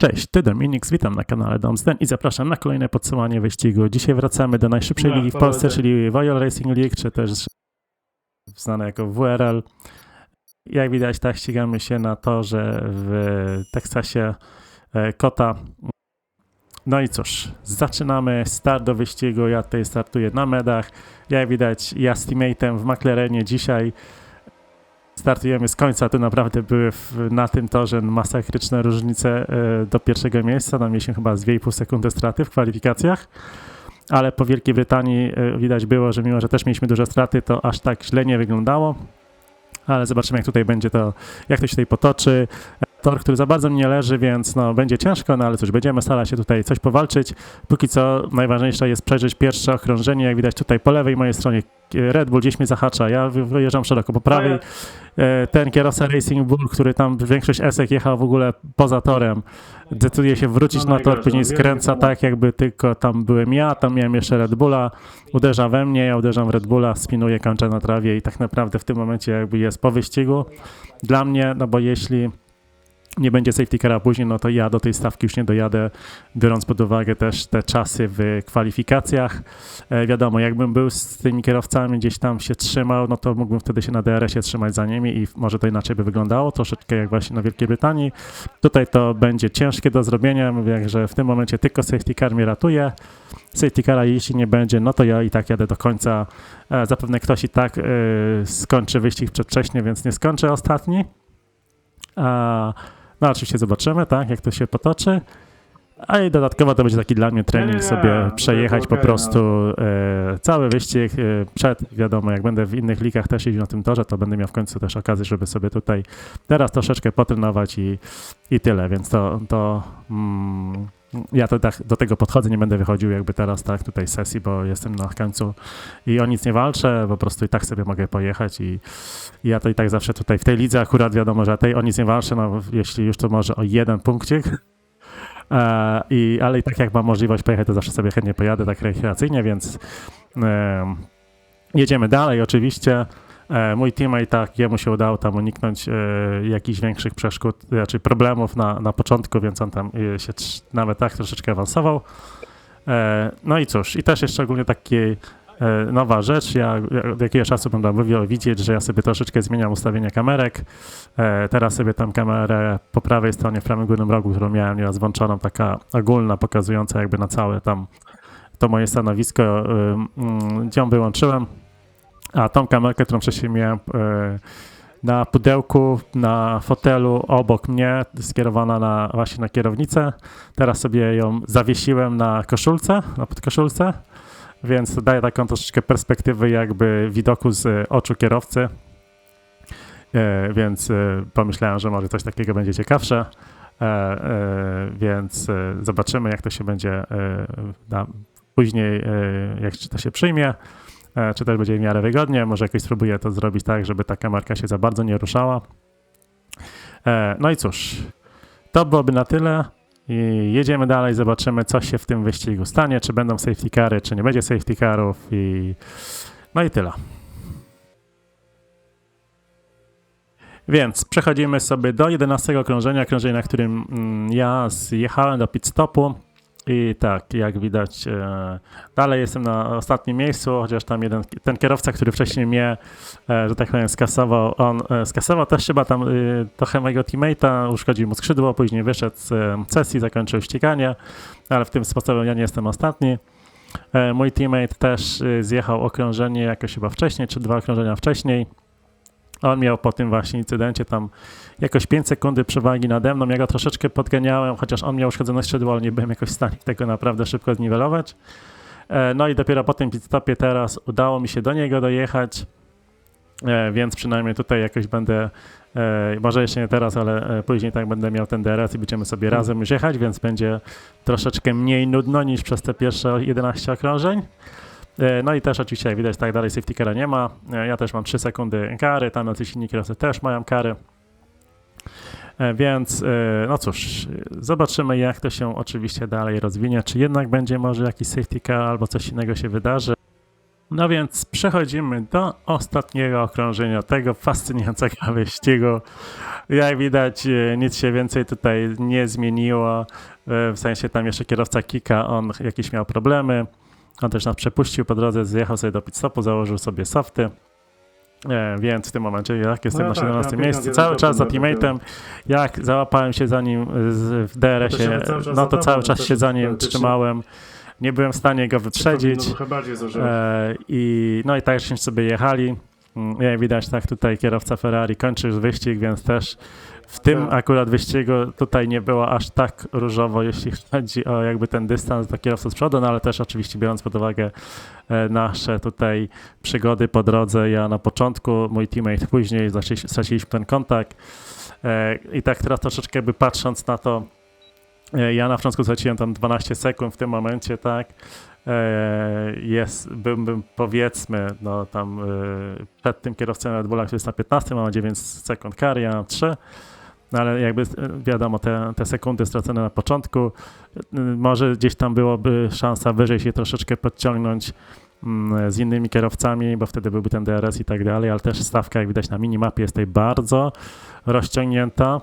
Cześć, ty Dominix, witam na kanale Domsden i zapraszam na kolejne podsumowanie wyścigu. Dzisiaj wracamy do najszybszej No, ligi w. Polsce, czyli Royal Racing League, czy też znane jako WRL. Jak widać, tak ścigamy się na torze w Teksasie e, Kota. No i cóż, zaczynamy start do wyścigu. Ja tutaj startuję na medach. Jak widać, ja z teammate'em w McLarenie dzisiaj startujemy z końca. Tu naprawdę były w, na tym torze masakryczne różnice e, do pierwszego miejsca. Tam mieliśmy chyba z 2,5 sekundy straty w kwalifikacjach. Ale po Wielkiej Brytanii e, widać było, że mimo, że też mieliśmy duże straty, to aż tak źle nie wyglądało. Ale zobaczymy, jak tutaj będzie to, jak to się tutaj potoczy. Tor, który za bardzo mi nie leży, więc no, będzie ciężko, no ale cóż, będziemy starać się tutaj coś powalczyć. Póki co najważniejsze jest przejrzeć pierwsze okrążenie. Jak widać tutaj po lewej mojej stronie Red Bull gdzieś mnie zahacza. Ja wy- wyjeżdżam szeroko po prawej. E, Ten kierowca Racing Bull, który tam większość esek jechał w ogóle poza torem, decyduje się wrócić No na tor, później no skręca tak, jakby tylko tam byłem ja, tam miałem jeszcze Red Bulla, uderza we mnie, ja uderzam w Red Bulla, spinuję, kończę na trawie i tak naprawdę w tym momencie jakby jest po wyścigu. Dla mnie, no bo jeśli nie będzie safety cara później, no to ja do tej stawki już nie dojadę, biorąc pod uwagę też te czasy w kwalifikacjach. E, wiadomo, jakbym był z tymi kierowcami, gdzieś tam się trzymał, no to mógłbym wtedy się na DRS-ie trzymać za nimi i może to inaczej by wyglądało, troszeczkę jak właśnie na Wielkiej Brytanii. Tutaj to będzie ciężkie do zrobienia, mówię, że w tym momencie tylko safety car mnie ratuje. Safety cara jeśli nie będzie, no to ja i tak jadę do końca. E, zapewne ktoś i tak e, skończy wyścig przedwcześnie, więc nie skończę ostatni. A, no oczywiście zobaczymy, tak, jak to się potoczy. A i dodatkowo to będzie taki dla mnie trening sobie przejechać po okej, prostu e, cały wyścig e, przed, wiadomo, jak będę w innych ligach też jeździł na tym torze, to będę miał w końcu też okazję, żeby sobie tutaj teraz troszeczkę potrenować i, i tyle, więc to, to mm, ja to tak do tego podchodzę, nie będę wychodził jakby teraz tak tutaj sesji, bo jestem na końcu i o nic nie walczę, po prostu i tak sobie mogę pojechać i, i ja to i tak zawsze tutaj w tej lidze akurat wiadomo, że tej o nic nie walczę, no jeśli już to może o jeden punkcik, E, I, ale i tak jak mam możliwość pojechać, to zawsze sobie chętnie pojadę tak rekreacyjnie, więc em, jedziemy dalej oczywiście. E, mój teammate, tak, jemu się udało tam uniknąć e, jakichś większych przeszkód, znaczy problemów na, na początku, więc on tam e, się nawet tak troszeczkę awansował. No i cóż, i też jeszcze ogólnie taki nowa rzecz, ja, od jakiegoś czasu będę mówił, widzieć, że ja sobie troszeczkę zmieniam ustawienia kamerek. Teraz sobie tam kamerę po prawej stronie w prawym górnym rogu, którą miałem nieraz włączoną, taka ogólna, pokazująca jakby na całe tam to moje stanowisko, ją wyłączyłem. A tą kamerkę, którą wcześniej miałem y, na pudełku, na fotelu obok mnie, skierowana na, właśnie na kierownicę. Teraz sobie ją zawiesiłem na koszulce, na podkoszulce, więc daje taką troszeczkę perspektywy jakby widoku z oczu kierowcy. E, więc e, pomyślałem, że może coś takiego będzie ciekawsze. E, e, więc e, zobaczymy, jak to się będzie e, później, e, jak to się przyjmie, e, czy też będzie w miarę wygodnie. Może jakoś spróbuję to zrobić tak, żeby ta kamerka się za bardzo nie ruszała. E, no i cóż, to byłoby na tyle. I jedziemy dalej, zobaczymy, co się w tym wyścigu stanie, czy będą safety cary, czy nie będzie safety carów i no i tyle. Więc przechodzimy sobie do 11 okrążenia, okrążenia, na którym mm, ja zjechałem do pit stopu. I tak, jak widać, e, dalej jestem na ostatnim miejscu, chociaż tam jeden, ten kierowca, który wcześniej mnie, e, że tak powiem, skasował, on e, skasował też chyba tam trochę mojego teammate'a, uszkodził mu skrzydło, później wyszedł z sesji, zakończył ściganie, ale w tym sposobem ja nie jestem ostatni. Mój teammate też zjechał okrążenie jakoś chyba wcześniej, czy dwa okrążenia wcześniej. On miał po tym właśnie incydencie tam jakoś 5 sekundy przewagi nade mną. Ja go troszeczkę podganiałem, chociaż on miał uszkodzone skrzydło, ale nie byłem jakoś w stanie tego naprawdę szybko zniwelować. E, No i dopiero po tym pit stopie teraz udało mi się do niego dojechać, e, więc przynajmniej tutaj jakoś będę, e, może jeszcze nie teraz, ale później tak będę miał ten DRS i będziemy sobie razem już jechać, więc będzie troszeczkę mniej nudno niż przez te pierwsze 11 okrążeń. E, No i też oczywiście jak widać tak dalej safety cara nie ma. E, Ja też mam 3 sekundy kary, tam jacyś inni kierowcy też mają kary. E, Więc no cóż, zobaczymy jak to się oczywiście dalej rozwinie. Czy jednak będzie może jakiś safety car albo coś innego się wydarzy. No więc przechodzimy do ostatniego okrążenia tego fascynującego wyścigu. Jak widać, nic się więcej tutaj nie zmieniło. W sensie tam jeszcze kierowca Kika, on jakieś miał problemy. On też nas przepuścił po drodze, zjechał sobie do pit stopu, założył sobie softy. E, więc w tym momencie, jak jestem No na tak, 17 na miejscu, cały czas za teammate'em, jak załapałem się za nim w DRS-ie, No to cały czas no się za nim trzymałem. Nie byłem w stanie go wyprzedzić. Bardziej zużyć. E, I no i tak żeśmy sobie jechali. Mm, Jak widać, tak tutaj kierowca Ferrari kończył już wyścig, więc też w tym Tak. akurat wyścigu tutaj nie było aż tak różowo, jeśli chodzi o jakby ten dystans do kierowcy z przodu, no ale też oczywiście biorąc pod uwagę e, nasze tutaj przygody po drodze, ja na początku, mój teammate później, straciliśmy ten kontakt. E, i tak teraz troszeczkę jakby patrząc na to, e, ja na początku straciłem tam 12 sekund w tym momencie, tak, jest, bym, bym powiedzmy, no tam e, przed tym kierowcą Red Bulla, który jest na 15, mam 9 sekund kary, ja mam 3, no ale jakby e, wiadomo, te, te sekundy stracone na początku, e, może gdzieś tam byłoby szansa wyżej się troszeczkę podciągnąć mm, z innymi kierowcami, bo wtedy byłby ten DRS i tak dalej, ale też stawka, jak widać na minimapie, jest tutaj bardzo rozciągnięta.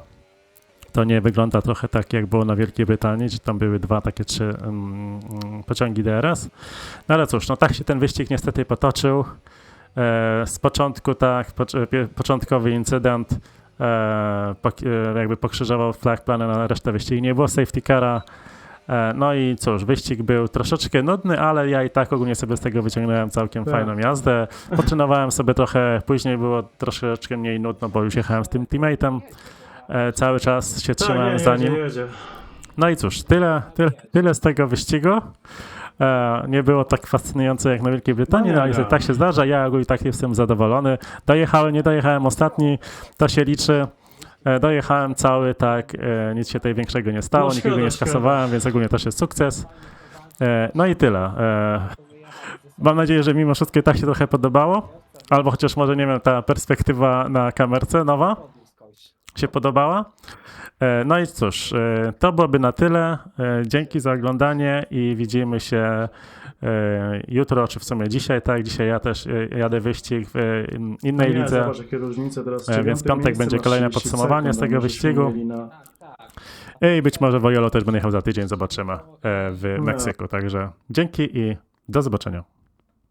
To nie wygląda trochę tak, jak było na Wielkiej Brytanii, gdzie tam były dwa takie trzy mm, pociągi DRS. No ale cóż, no tak się ten wyścig niestety potoczył. E, z początku tak, po, pie- początkowy incydent e, pok, e, jakby pokrzyżował flag plany na resztę wyścigu. Nie było safety cara. E, no i cóż, wyścig był troszeczkę nudny, ale ja i tak ogólnie sobie z tego wyciągnąłem całkiem Tak. fajną jazdę. Potrenowałem sobie trochę, później było troszeczkę mniej nudno, bo już jechałem z tym teammate'em. E, cały czas się trzymałem nie, za nim. No i cóż, tyle, tyle, tyle z tego wyścigu. E, nie było tak fascynujące jak na Wielkiej Brytanii, No no, ale niestety tak się zdarza. Ja ogólnie tak jestem zadowolony. Dojechałem, nie dojechałem ostatni, to się liczy. E, dojechałem cały, tak, e, nic się tutaj większego nie stało, No nikogo szkoda, nie skasowałem, więc ogólnie też jest sukces. E, no i tyle. E, mam nadzieję, że mimo wszystko tak się trochę podobało, albo chociaż może, nie wiem, ta perspektywa na kamerce nowa się podobała. E, No i cóż, e, to byłoby na tyle. E, Dzięki za oglądanie i widzimy się jutro, czy w sumie dzisiaj, tak? Dzisiaj ja też jadę wyścig w innej nie, lidze. Zobacz, jakie różnice teraz. Więc piątek będzie kolejne 30 podsumowanie z sekund, tego wyścigu. Na... I być może Wojolo też będę jechał za tydzień, zobaczymy w No. Meksyku. Także dzięki i do zobaczenia.